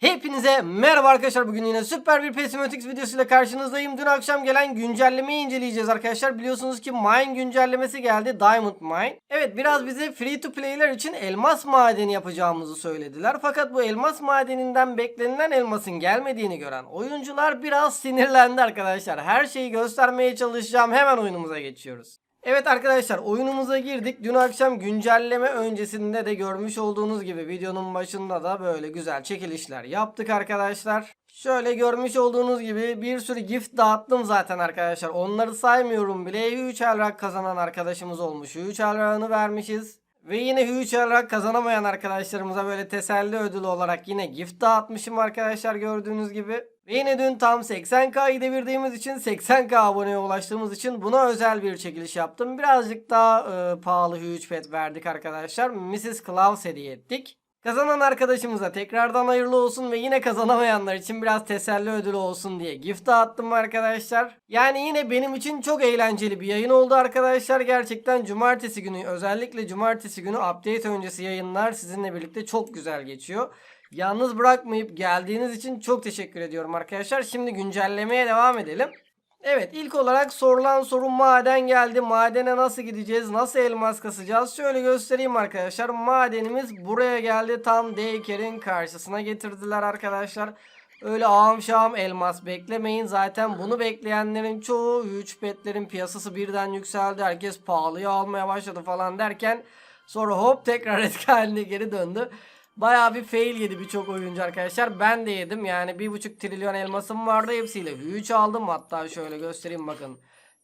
Hepinize merhaba arkadaşlar. Bugün yine süper bir Pesimatix videosuyla karşınızdayım. Dün akşam gelen güncellemeyi inceleyeceğiz arkadaşlar. Biliyorsunuz ki Mine güncellemesi geldi. Diamond Mine. Evet biraz bize free to play'ler için elmas madeni yapacağımızı söylediler. Fakat bu elmas madeninden beklenilen elmasın gelmediğini gören oyuncular biraz sinirlendi arkadaşlar. Her şeyi göstermeye çalışacağım. Hemen oyunumuza geçiyoruz. Evet arkadaşlar oyunumuza girdik. Dün akşam güncelleme öncesinde de görmüş olduğunuz gibi videonun başında da böyle güzel çekilişler yaptık arkadaşlar. Şöyle görmüş olduğunuz gibi bir sürü gift dağıttım zaten arkadaşlar. Onları saymıyorum bile. 3 elrak kazanan arkadaşımız olmuş. 3 elrakını vermişiz. Ve yine Huge olarak kazanamayan arkadaşlarımıza böyle teselli ödülü olarak yine gift dağıtmışım arkadaşlar gördüğünüz gibi. Yine dün tam 80k'yı devirdiğimiz için 80k aboneye ulaştığımız için buna özel bir çekiliş yaptım. Birazcık daha e, pahalı Huge Pet verdik arkadaşlar. Mrs. Claus hediye ettik. Kazanan arkadaşımıza tekrardan hayırlı olsun ve yine kazanamayanlar için biraz teselli ödülü olsun diye gift dağıttım arkadaşlar. Yani yine benim için çok eğlenceli bir yayın oldu arkadaşlar. Gerçekten cumartesi günü özellikle cumartesi günü update öncesi yayınlar sizinle birlikte çok güzel geçiyor. Yalnız bırakmayıp geldiğiniz için çok teşekkür ediyorum arkadaşlar. Şimdi güncellemeye devam edelim. Evet ilk olarak sorulan soru maden geldi. Madene nasıl gideceğiz? Nasıl elmas kasacağız? Şöyle göstereyim arkadaşlar. Madenimiz buraya geldi. Tam Daycare'in karşısına getirdiler arkadaşlar. Öyle ağam şahım elmas beklemeyin. Zaten bunu bekleyenlerin çoğu 3 petlerin piyasası birden yükseldi. Herkes pahalıya almaya başladı falan derken sonra hop tekrar eski haline geri döndü. Bayağı bir fail yedi birçok oyuncu arkadaşlar. Ben de yedim. Yani 1.5 trilyon elmasım vardı. Hepsiyle 3 aldım. Hatta şöyle göstereyim bakın.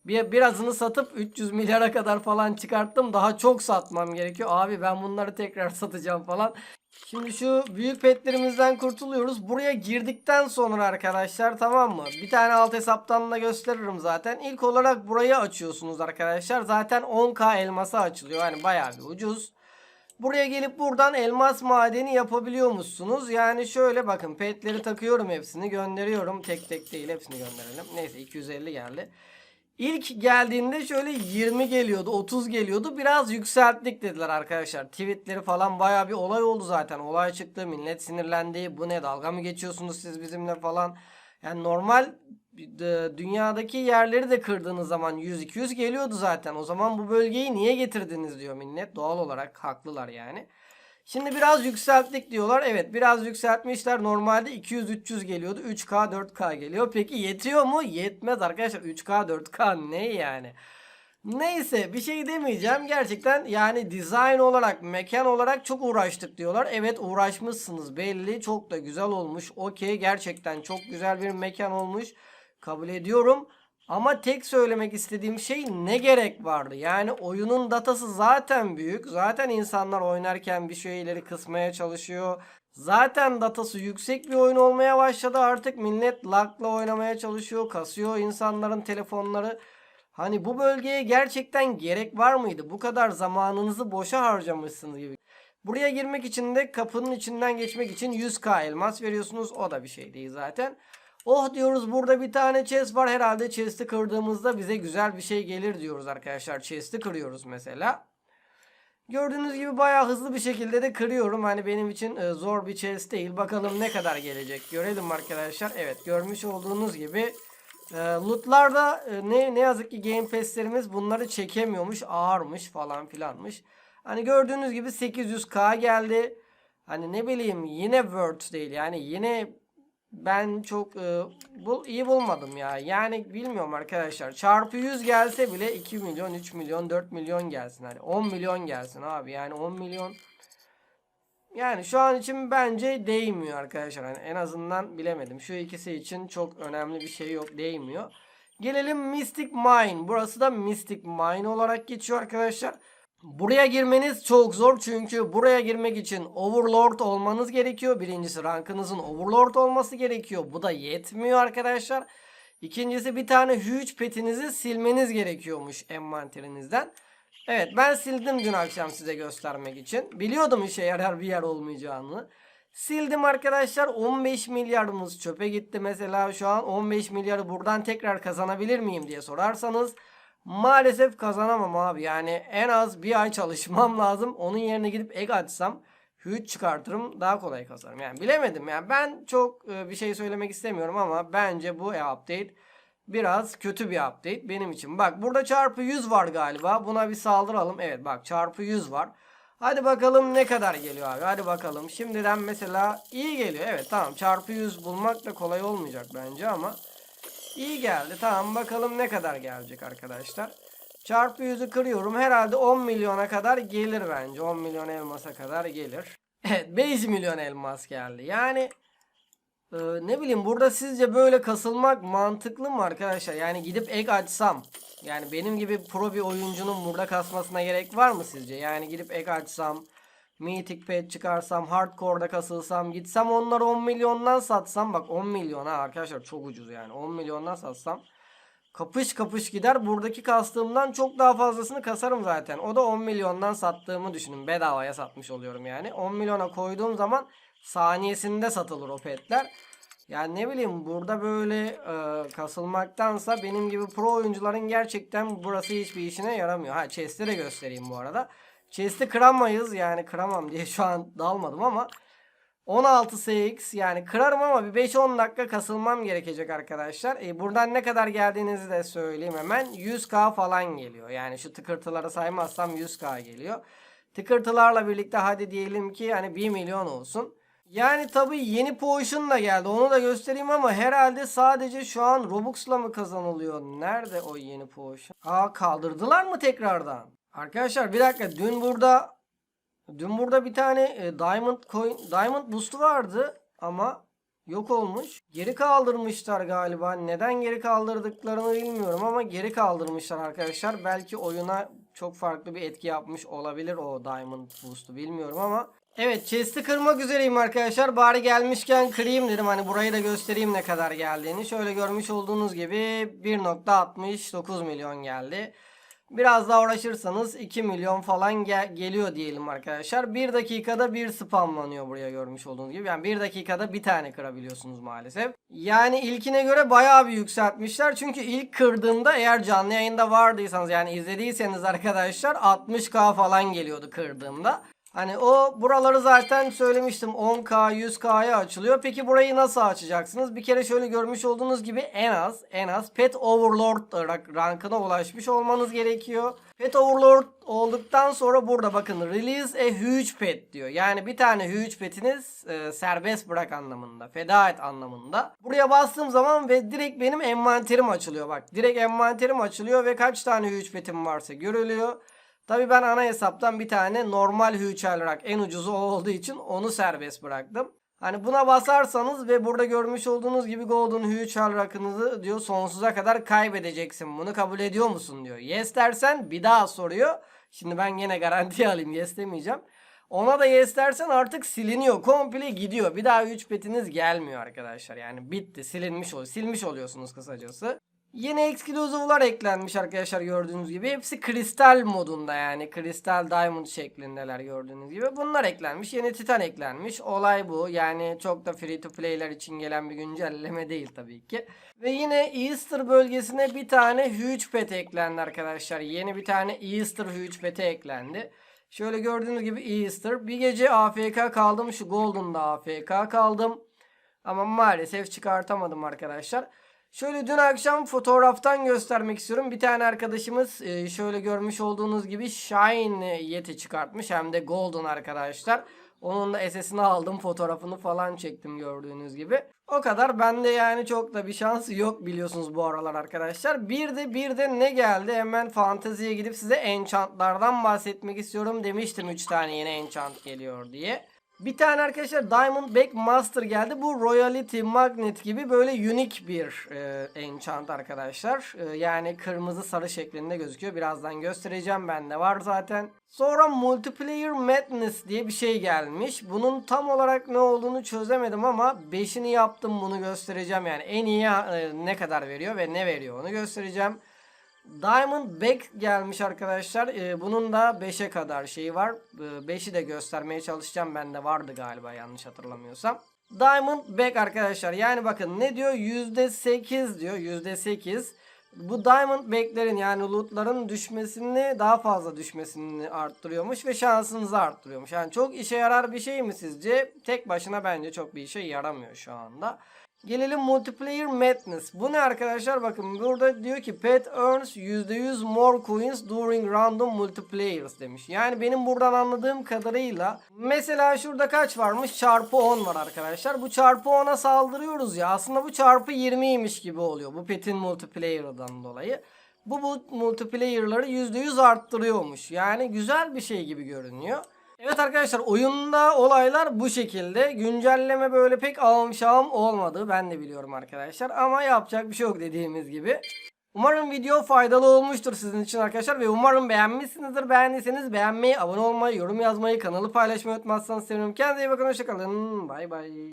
Bir, birazını satıp 300 milyara kadar falan çıkarttım. Daha çok satmam gerekiyor. Abi ben bunları tekrar satacağım falan. Şimdi şu büyük petlerimizden kurtuluyoruz. Buraya girdikten sonra arkadaşlar tamam mı? Bir tane alt hesaptan da gösteririm zaten. İlk olarak burayı açıyorsunuz arkadaşlar. Zaten 10k elması açılıyor. Yani bayağı bir ucuz. Buraya gelip buradan elmas madeni yapabiliyormuşsunuz. Yani şöyle bakın petleri takıyorum hepsini gönderiyorum. Tek tek değil hepsini gönderelim. Neyse 250 geldi. İlk geldiğinde şöyle 20 geliyordu 30 geliyordu. Biraz yükselttik dediler arkadaşlar. Tweetleri falan baya bir olay oldu zaten. Olay çıktı millet sinirlendi. Bu ne dalga mı geçiyorsunuz siz bizimle falan. Yani normal dünyadaki yerleri de kırdığınız zaman 100-200 geliyordu zaten. O zaman bu bölgeyi niye getirdiniz diyor millet. Doğal olarak haklılar yani. Şimdi biraz yükselttik diyorlar. Evet biraz yükseltmişler. Normalde 200-300 geliyordu. 3K 4K geliyor. Peki yetiyor mu? Yetmez arkadaşlar. 3K 4K ne yani? Neyse bir şey demeyeceğim. Gerçekten yani dizayn olarak, mekan olarak çok uğraştık diyorlar. Evet uğraşmışsınız belli. Çok da güzel olmuş. Okey gerçekten çok güzel bir mekan olmuş. Kabul ediyorum. Ama tek söylemek istediğim şey ne gerek vardı? Yani oyunun datası zaten büyük. Zaten insanlar oynarken bir şeyleri kısmaya çalışıyor. Zaten datası yüksek bir oyun olmaya başladı. Artık millet lag'la oynamaya çalışıyor. Kasıyor insanların telefonları. Hani bu bölgeye gerçekten gerek var mıydı? Bu kadar zamanınızı boşa harcamışsınız gibi. Buraya girmek için de kapının içinden geçmek için 100k elmas veriyorsunuz. O da bir şey değil zaten. Oh diyoruz burada bir tane chest var. Herhalde chest'i kırdığımızda bize güzel bir şey gelir diyoruz arkadaşlar. Chest'i kırıyoruz mesela. Gördüğünüz gibi bayağı hızlı bir şekilde de kırıyorum. Hani benim için e, zor bir chest değil. Bakalım ne kadar gelecek. Görelim arkadaşlar. Evet görmüş olduğunuz gibi e, lootlarda e, ne, ne yazık ki game pass'lerimiz bunları çekemiyormuş. Ağırmış falan filanmış. Hani gördüğünüz gibi 800k geldi. Hani ne bileyim yine Word değil. Yani yine ben çok e, bul, iyi bulmadım ya. Yani bilmiyorum arkadaşlar. Çarpı 100 gelse bile 2 milyon, 3 milyon, 4 milyon gelsin. Hani 10 milyon gelsin abi. Yani 10 milyon yani şu an için bence değmiyor arkadaşlar. Yani en azından bilemedim. Şu ikisi için çok önemli bir şey yok. Değmiyor. Gelelim Mystic Mine. Burası da Mystic Mine olarak geçiyor arkadaşlar. Buraya girmeniz çok zor çünkü buraya girmek için Overlord olmanız gerekiyor. Birincisi rankınızın Overlord olması gerekiyor. Bu da yetmiyor arkadaşlar. İkincisi bir tane huge petinizi silmeniz gerekiyormuş envanterinizden. Evet ben sildim dün akşam size göstermek için. Biliyordum işe yarar bir yer olmayacağını. Sildim arkadaşlar 15 milyarımız çöpe gitti mesela şu an 15 milyarı buradan tekrar kazanabilir miyim diye sorarsanız Maalesef kazanamam abi. Yani en az bir ay çalışmam lazım. Onun yerine gidip ek açsam Huge çıkartırım daha kolay kasarım. Yani bilemedim yani ben çok e, bir şey söylemek istemiyorum ama bence bu update biraz kötü bir update benim için. Bak burada çarpı 100 var galiba. Buna bir saldıralım. Evet bak çarpı 100 var. Hadi bakalım ne kadar geliyor abi. Hadi bakalım. Şimdiden mesela iyi geliyor. Evet tamam çarpı 100 bulmak da kolay olmayacak bence ama iyi geldi. Tamam bakalım ne kadar gelecek arkadaşlar. Çarpı 100'ü kırıyorum. Herhalde 10 milyona kadar gelir bence. 10 milyon elmasa kadar gelir. Evet 5 milyon elmas geldi. Yani e, ne bileyim burada sizce böyle kasılmak mantıklı mı arkadaşlar? Yani gidip ek açsam yani benim gibi pro bir oyuncunun burada kasmasına gerek var mı sizce? Yani gidip ek açsam Mythic pet çıkarsam, hardcore'da kasılsam, gitsem onları 10 milyondan satsam bak 10 milyon ha arkadaşlar çok ucuz yani 10 milyondan satsam kapış kapış gider. Buradaki kastığımdan çok daha fazlasını kasarım zaten. O da 10 milyondan sattığımı düşünün. Bedavaya satmış oluyorum yani. 10 milyona koyduğum zaman saniyesinde satılır o petler. Yani ne bileyim burada böyle e, kasılmaktansa benim gibi pro oyuncuların gerçekten burası hiçbir işine yaramıyor. Ha chest'i de göstereyim bu arada. Chest'i kıramayız yani kıramam diye şu an dalmadım ama 16 SX yani kırarım ama bir 5-10 dakika kasılmam gerekecek arkadaşlar. E, buradan ne kadar geldiğinizi de söyleyeyim hemen. 100k falan geliyor. Yani şu tıkırtıları saymazsam 100k geliyor. Tıkırtılarla birlikte hadi diyelim ki hani 1 milyon olsun. Yani tabii yeni potion da geldi. Onu da göstereyim ama herhalde sadece şu an Robux'la mı kazanılıyor? Nerede o yeni potion? Aa kaldırdılar mı tekrardan? Arkadaşlar bir dakika dün burada Dün burada bir tane e, Diamond Coin Diamond Boost'u vardı ama yok olmuş. Geri kaldırmışlar galiba. Neden geri kaldırdıklarını bilmiyorum ama geri kaldırmışlar arkadaşlar. Belki oyuna çok farklı bir etki yapmış olabilir o Diamond Boost'u bilmiyorum ama Evet chest'i kırmak üzereyim arkadaşlar. Bari gelmişken kırayım dedim. Hani burayı da göstereyim ne kadar geldiğini. Şöyle görmüş olduğunuz gibi 1.69 milyon geldi. Biraz daha uğraşırsanız 2 milyon falan gel- geliyor diyelim arkadaşlar. 1 dakikada bir spamlanıyor buraya görmüş olduğunuz gibi. Yani 1 dakikada bir tane kırabiliyorsunuz maalesef. Yani ilkine göre bayağı bir yükseltmişler. Çünkü ilk kırdığımda eğer canlı yayında vardıysanız yani izlediyseniz arkadaşlar 60k falan geliyordu kırdığımda. Hani o buraları zaten söylemiştim 10k 100k'ya açılıyor. Peki burayı nasıl açacaksınız? Bir kere şöyle görmüş olduğunuz gibi en az en az Pet Overlord rankına ulaşmış olmanız gerekiyor. Pet Overlord olduktan sonra burada bakın Release a Huge Pet diyor. Yani bir tane Huge Pet'iniz e, serbest bırak anlamında. Feda et anlamında. Buraya bastığım zaman ve direkt benim envanterim açılıyor. Bak direkt envanterim açılıyor ve kaç tane Huge Pet'im varsa görülüyor. Tabii ben ana hesaptan bir tane normal Huge olarak en ucuzu o olduğu için onu serbest bıraktım. Hani buna basarsanız ve burada görmüş olduğunuz gibi Golden Huge rakınızı diyor sonsuza kadar kaybedeceksin. Bunu kabul ediyor musun diyor. Yes dersen bir daha soruyor. Şimdi ben yine garanti alayım yes demeyeceğim. Ona da yes dersen artık siliniyor. Komple gidiyor. Bir daha 3 petiniz gelmiyor arkadaşlar. Yani bitti. Silinmiş oluyor. Silmiş oluyorsunuz kısacası. Yeni exclusive'lar eklenmiş arkadaşlar gördüğünüz gibi. Hepsi kristal modunda yani. Kristal diamond şeklindeler gördüğünüz gibi. Bunlar eklenmiş. Yeni titan eklenmiş. Olay bu. Yani çok da free to play'ler için gelen bir güncelleme değil tabii ki. Ve yine Easter bölgesine bir tane huge pet eklendi arkadaşlar. Yeni bir tane Easter huge pet'e eklendi. Şöyle gördüğünüz gibi Easter. Bir gece AFK kaldım. Şu Golden'da AFK kaldım. Ama maalesef çıkartamadım arkadaşlar. Şöyle dün akşam fotoğraftan göstermek istiyorum. Bir tane arkadaşımız e, şöyle görmüş olduğunuz gibi Shine Yeti çıkartmış. Hem de Golden arkadaşlar. Onun da SS'ini aldım. Fotoğrafını falan çektim gördüğünüz gibi. O kadar. Bende yani çok da bir şans yok biliyorsunuz bu aralar arkadaşlar. Bir de bir de ne geldi? Hemen fanteziye gidip size enchantlardan bahsetmek istiyorum. Demiştim 3 tane yeni enchant geliyor diye. Bir tane arkadaşlar Diamondback Master geldi. Bu Royalty Magnet gibi böyle unique bir e, enchant arkadaşlar. E, yani kırmızı sarı şeklinde gözüküyor. Birazdan göstereceğim. Bende var zaten. Sonra Multiplayer Madness diye bir şey gelmiş. Bunun tam olarak ne olduğunu çözemedim ama 5'ini yaptım bunu göstereceğim. Yani en iyi e, ne kadar veriyor ve ne veriyor onu göstereceğim. Diamond Back gelmiş arkadaşlar. Ee, bunun da 5'e kadar şeyi var. 5'i de göstermeye çalışacağım. Bende vardı galiba yanlış hatırlamıyorsam. Diamond Back arkadaşlar. Yani bakın ne diyor? %8 diyor. %8. bu diamond back'lerin yani lootların düşmesini daha fazla düşmesini arttırıyormuş ve şansınızı arttırıyormuş. Yani çok işe yarar bir şey mi sizce? Tek başına bence çok bir işe yaramıyor şu anda. Gelelim multiplayer madness. Bu ne arkadaşlar? Bakın burada diyor ki pet earns %100 more coins during random multiplayers demiş. Yani benim buradan anladığım kadarıyla mesela şurada kaç varmış? Çarpı 10 var arkadaşlar. Bu çarpı 10'a saldırıyoruz ya. Aslında bu çarpı 20'ymiş gibi oluyor. Bu petin multiplayer'dan dolayı. Bu, bu multiplayer'ları %100 arttırıyormuş. Yani güzel bir şey gibi görünüyor. Evet arkadaşlar oyunda olaylar bu şekilde. Güncelleme böyle pek şahım olmadı. Ben de biliyorum arkadaşlar. Ama yapacak bir şey yok dediğimiz gibi. Umarım video faydalı olmuştur sizin için arkadaşlar. Ve umarım beğenmişsinizdir. Beğendiyseniz beğenmeyi, abone olmayı, yorum yazmayı, kanalı paylaşmayı unutmazsanız sevinirim. Kendinize iyi bakın. Hoşçakalın. Bay bay.